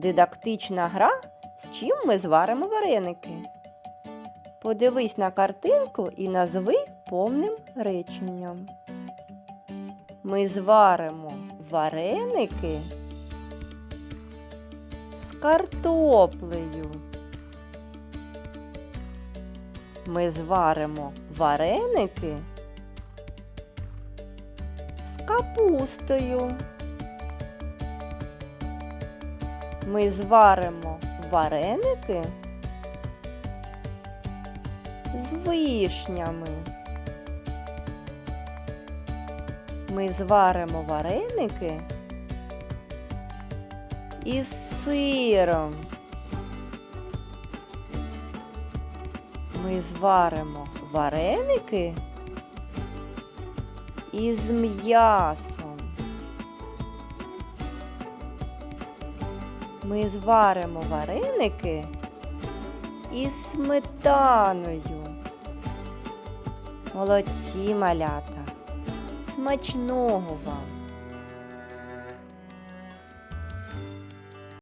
Дидактична гра, з чим ми зваримо вареники. Подивись на картинку і назви повним реченням. Ми зваримо вареники з картоплею. Ми зваримо вареники з капустою. Ми зваримо вареники з вишнями. Ми зваримо вареники із сиром. Ми зваримо вареники із м'ясом. Ми зваримо вареники із сметаною. Молодці малята! Смачного вам!